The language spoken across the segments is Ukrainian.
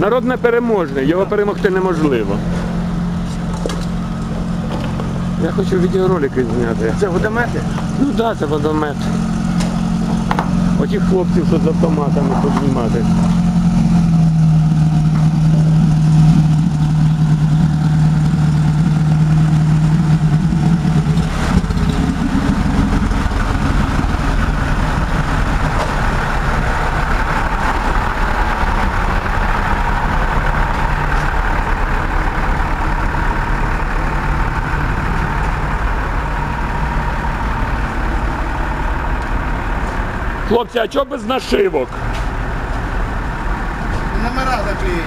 Народ не переможний, його перемогти неможливо. Я хочу відеоролики зняти. Це водомети? Ну так, да, це водомет. Оті хлопців, що з автоматами познімати. Хлопці, а чого без нашивок? Номера заклеєні.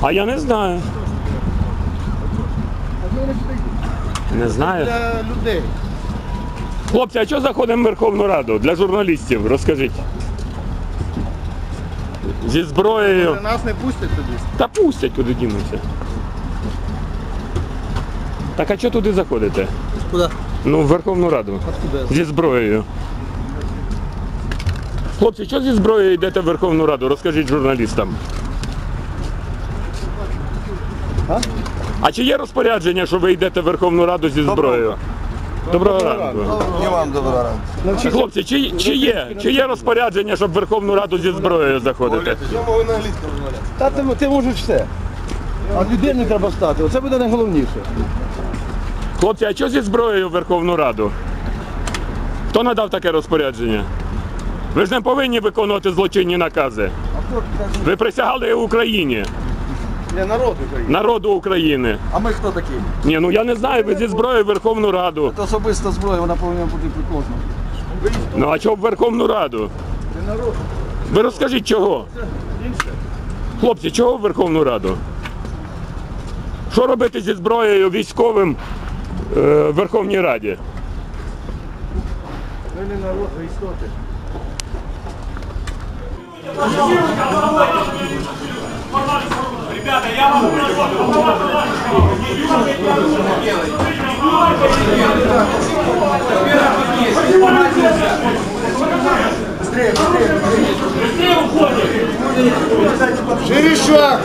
А я не знаю. А встигнуть? Не знаю. Для людей. Хлопці, а що заходимо в Верховну Раду для журналістів? Розкажіть. Зі зброєю. Нас не пустять туди. Та пустять куди дінуться. Так а що туди заходите? Куди? Ну, в Верховну Раду. Откуда? Зі зброєю. Хлопці, що зі зброєю йдете в Верховну Раду? Розкажіть журналістам. А? А чи є розпорядження, що ви йдете в Верховну Раду зі зброєю? Доброго ранку. І вам доброго ранку. Хлопці, чи, чи, є, чи є розпорядження, щоб в Верховну Раду зі зброєю заходити? Я можу на англійському розмовляти. Та ти, ти можеш все. А людей не треба стати. Оце буде найголовніше. Хлопці, а що зі зброєю в Верховну Раду? Хто надав таке розпорядження? Ви ж не повинні виконувати злочинні накази. Ви присягали Україні, Для народу України. народу України. А ми хто такі? Ні, ну я не знаю, ви зі зброєю в Верховну Раду. Це особиста зброя, вона повинна бути при кожному. Ну а чого в Верховну Раду? Для народу. Ви розкажіть чого? Хлопці, чого в Верховну Раду? Що робити зі зброєю військовим е, в Верховній Раді? Ми не народ, ви істоти. Ребята, я вам Быстрее, быстрее, быстрее уходим! Шире шаг!